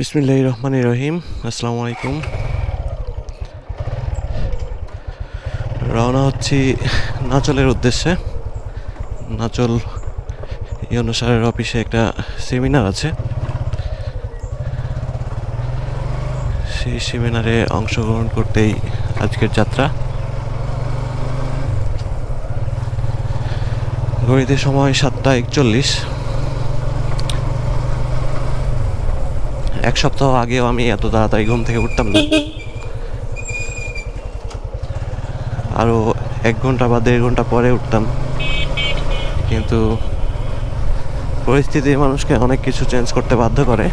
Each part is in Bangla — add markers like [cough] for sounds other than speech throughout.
বিসমিল্লাহ রহমান রহিম আসসালামু আলাইকুম রওনা হচ্ছি নাচলের উদ্দেশ্যে। নাচল ইউনো স্যারের অফিসে একটা সেমিনার আছে। সেই সেমিনারে অংশগ্রহণ করতেই আজকের যাত্রা। ঘড়িতে সময় সাতটা একচল্লিশ। এক সপ্তাহ আগেও আমি এত তাড়াতাড়ি ঘুম থেকে উঠতাম না। আরও এক ঘণ্টা বা দেড় ঘণ্টা পরে উঠতাম। কিন্তু পরিস্থিতি মানুষকে অনেক কিছু চেঞ্জ করতে বাধ্য করে।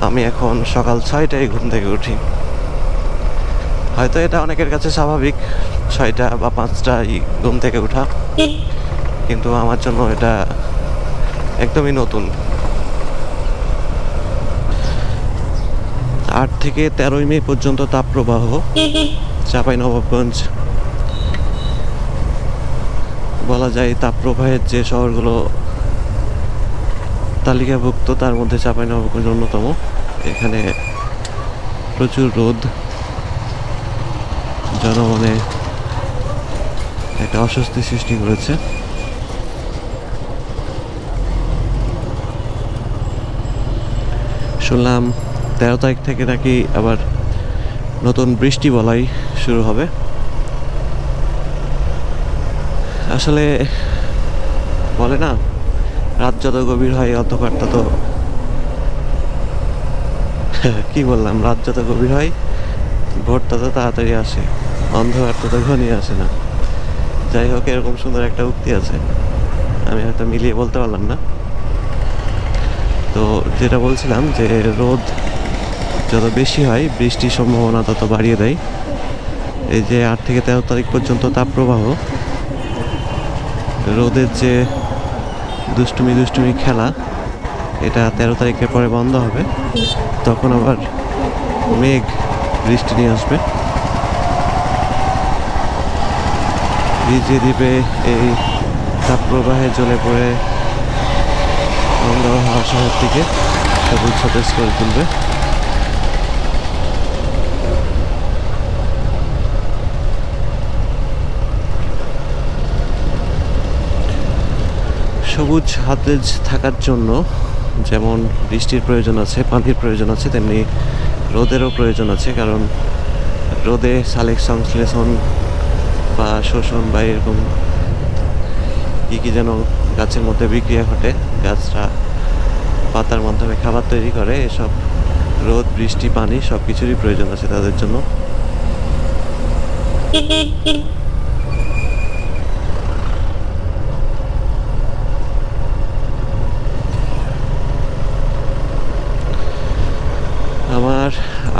আমি এখন সকাল ছয়টায় ঘুম থেকে উঠি। হয়তো এটা অনেকের কাছে স্বাভাবিক, ছয়টা বা পাঁচটায় ঘুম থেকে ওঠা। কিন্তু আমার জন্য এটা একদমই নতুন আট থেকে তেরোই মে পর্যন্ত তাপপ্রবাহ চাপাই নবাবগঞ্জ বলা যায় তাপপ্রবাহের যে শহরগুলো তালিকাভুক্ত, তার মধ্যে চাপাই নবাবগঞ্জ অন্যতম। এখানে প্রচুর রোদ। জনমনে একটা অস্বস্তি সৃষ্টি করেছে। শুনলাম তেরো তারিখ থেকে নাকি আবার নতুন বৃষ্টি বলাই শুরু হবে। আসলে বলে না, রাত যত গভীর হয় অন্ধকার তত [laughs] কি বললাম, রাত যত গভীর হয় ভোর তত তাড়াতাড়ি আসে অন্ধকার তত ঘনিয়ে আসে না। যাই হোক, এরকম সুন্দর একটা উক্তি আছে। আমি হয়তো মিলিয়ে বলতে পারলাম না। তো যেটা বলছিলাম যে রোদ যত বেশি হয়, বৃষ্টির সম্ভাবনা তত বাড়িয়ে দেয়। এই যে আট থেকে তেরো তারিখ পর্যন্ত তাপপ্রবাহ। রোদের যে দুষ্টুমি দুষ্টুমি খেলা, এটা তেরো তারিখের পরে বন্ধ হবে। তখন আবার মেঘ, বৃষ্টি নিয়ে আসবে। ভিজিয়ে দিবে এই তাপপ্রবাহে জ্বলে পড়ে বন্ধ হওয়া শহর থেকে। সবুজ সতেজ করে তুলবে। সবুজ হাতেজ থাকার জন্য যেমন বৃষ্টির প্রয়োজন আছে, পানির প্রয়োজন আছে, তেমনি রোদেরও প্রয়োজন আছে, কারণ রোদে সালেক সংশ্লেষণ বা শোষণ বা এরকম কী কী যেন গাছের মধ্যে বিক্রিয়া ঘটে, গাছরা পাতার মাধ্যমে খাবার তৈরি করে, এসব রোদ, বৃষ্টি, পানি সব কিছুরই প্রয়োজন আছে তাদের জন্য আমার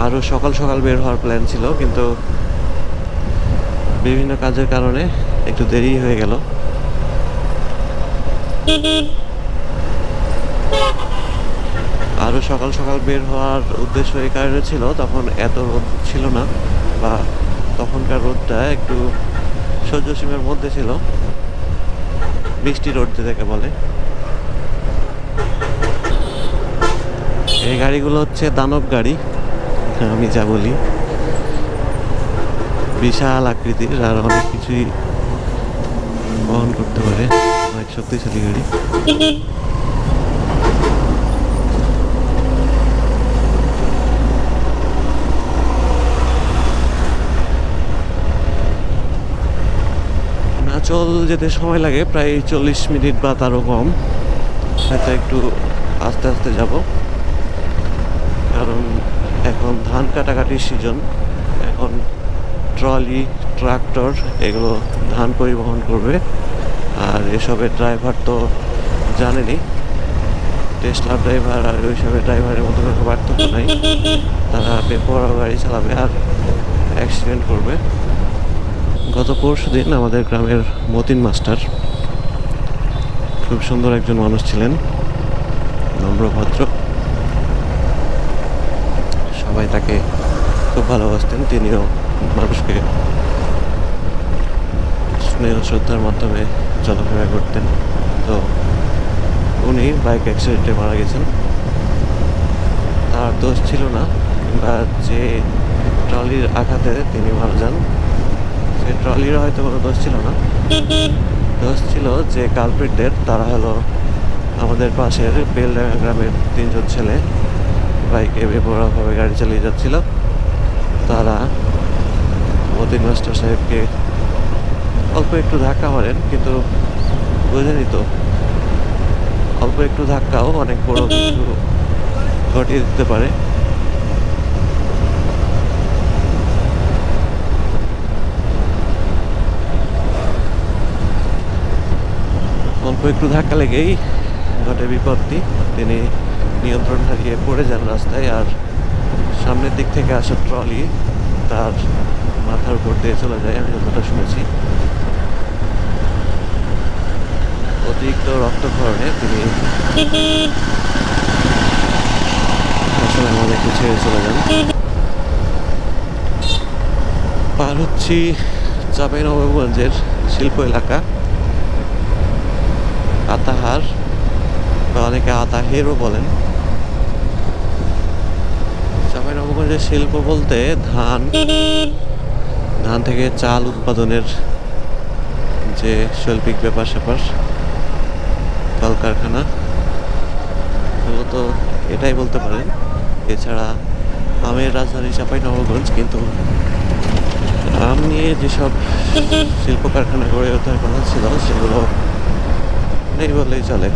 আরও সকাল সকাল বের হওয়ার প্ল্যান ছিল, কিন্তু বিভিন্ন কাজের কারণে একটু দেরি হয়ে গেল। আরও সকাল সকাল বের হওয়ার উদ্দেশ্য এই কারণে ছিল, তখন এত রোদ ছিল না, বা তখনকার রোদটা একটু সহ্য সীমার মধ্যে ছিল। বৃষ্টি রোদ যেটাকে বলে। এই গাড়িগুলো হচ্ছে দানব গাড়ি। আমি যা বলি। বিশাল আকৃতির আর অনেক কিছুই বহন করতে পারে। অনেক শক্তিশালী গাড়ি। নাচল যেতে সময় লাগে, প্রায় চল্লিশ মিনিট বা তারও কম। হয়তো একটু আস্তে আস্তে যাব। কারণ এখন ধান কাটাকাটির সিজন এখন ট্রলি, ট্রাক্টর, এগুলো ধান পরিবহন করবে। আর এসবের ড্রাইভার তো জানেনি টেসলা ড্রাইভার আর ওইসবের ড্রাইভারের মধ্যে কোনো পার্থক্য নাই। তারা বেপরোয়া গাড়ি চালাবে আর অ্যাক্সিডেন্ট করবে। গত পরশু দিন আমাদের গ্রামের মতিন মাস্টার খুব সুন্দর একজন মানুষ ছিলেন নম্র ভদ্র সবাই তাকে খুব ভালোবাসতেন, তিনিও মানুষকে স্নেহ শ্রদ্ধার মাধ্যমে চলাফেরা করতেন। তো উনি বাইক অ্যাক্সিডেন্টে মারা গেছেন। তার দোষ ছিল না বা যে ট্রলির আঘাতে তিনি মারা যান সেই ট্রলির হয়তো কোনো দোষ ছিল না। দোষ ছিল যে কালপ্রিটদের তারা হলো আমাদের পাশের বেলডাঙ্গা গ্রামের তিনজন ছেলে। বাইকে বেপরোয়াভাবে গাড়ি চালিয়ে যাচ্ছিল। তারা মতিন মাস্টার সাহেবকে অল্প একটু ধাক্কা মারেন, কিন্তু বুঝেনি তো, অল্প একটু ধাক্কাও অনেক বড় কিছু ঘটিয়ে দিতে পারে। অল্প একটু ধাক্কা লেগেই ঘটে বিপত্তি। তিনি নিয়ন্ত্রণ হারিয়ে পড়ে যান রাস্তায় আর সামনের দিক থেকে আসা ট্রলি তার মাথার উপর দিয়ে চলে যায়, আমি যতটা শুনেছি। অতিরিক্ত রক্তক্ষরণে তিনি আসলে আমাদেরকে ছেড়ে চলে যান। পার হচ্ছি চাঁপাইনবাবগঞ্জের শিল্প এলাকা। আতাহার, বা অনেকে আতাহেরও বলেন। চাঁপাইনবাবগঞ্জের শিল্প বলতে ধান। ধান থেকে চাল উৎপাদনের যে শৈল্পিক ব্যাপার স্যাপার, কলকারখানা মূলত এটাই বলতে পারেন। এছাড়া আমের রাজধানী চাপাই নবগঞ্জ, কিন্তু আম নিয়ে যেসব শিল্প কারখানা গড়ে ওঠার কথা ছিল, সেগুলো নেই বললেই চলে।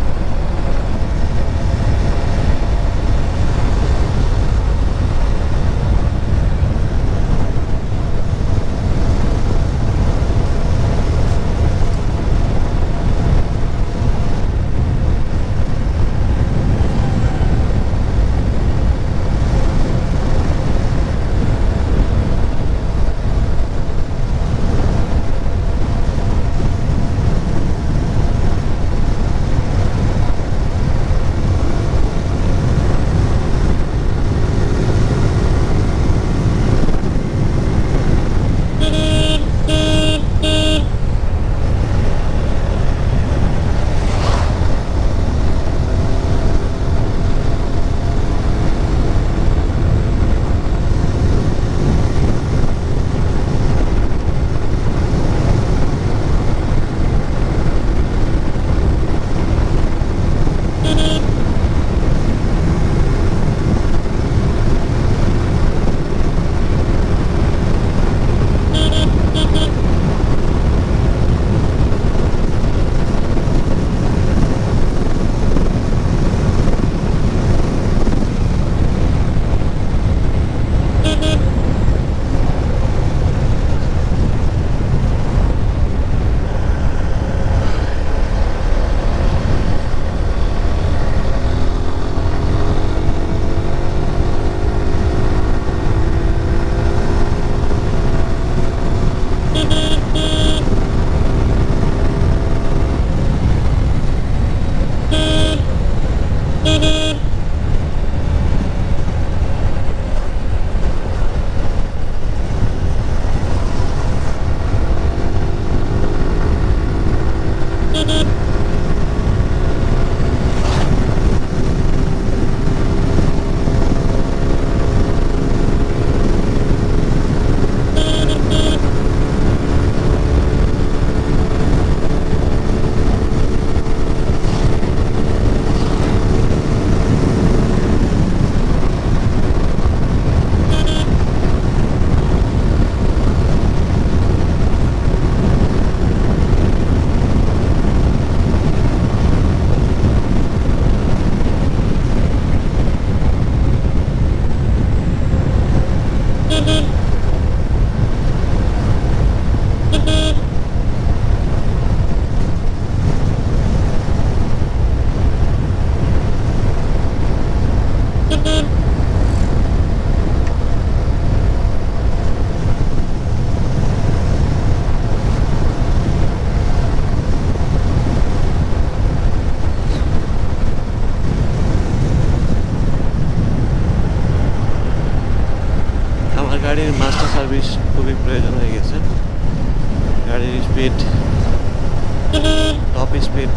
টপ স্পিড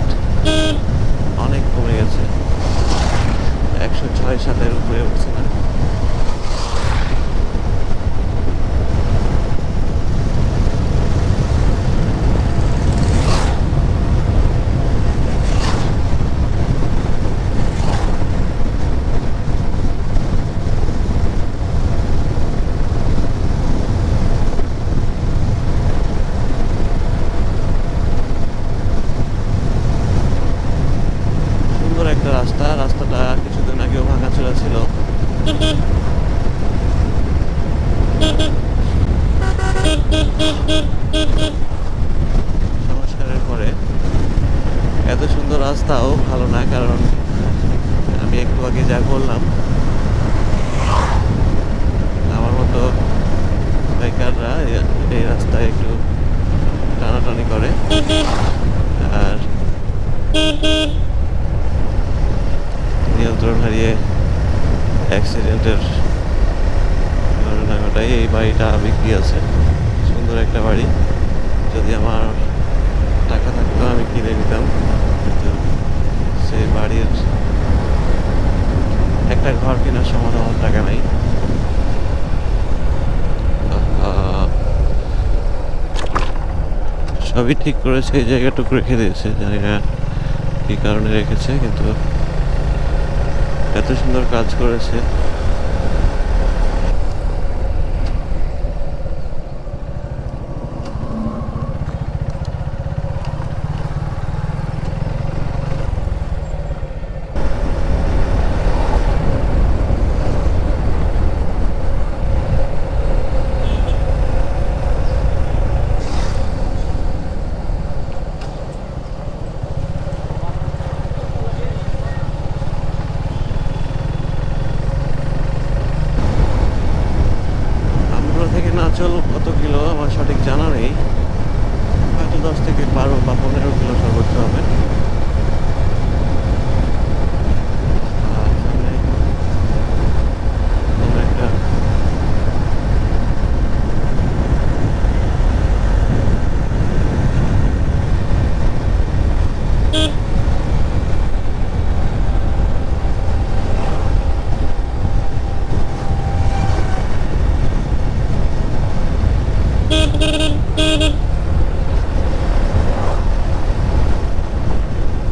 অনেক কমে গেছে। একশো ছয় সাতের উপরে উঠছে না রাস্তাটা কিছুদিন আগেও ভাঙাচোরা ছিল সংস্কারের পরে এত সুন্দর রাস্তাও ভালো না কারণ আমি একটু আগে যা করলাম আমার মতো বাইকাররা এ- এই রাস্তায় একটু টানাটানি করে আর নিয়ন্ত্রণ হারিয়ে অ্যাক্সিডেন্টের ঘটনা ঘটায় এই বাড়িটা বিক্রি আছে বাড়ি যদি আমার টাকা থাকতো, আমি কিনে নিতাম। কিন্তু সেই বাড়ির একটা ঘর কেনার সমান আমার টাকা নেই। সবই ঠিক করেছে, এই জায়গাটুকু রেখে দিয়েছে। না কী কারণে রেখেছে, কিন্তু এত সুন্দর কাজ করেছে।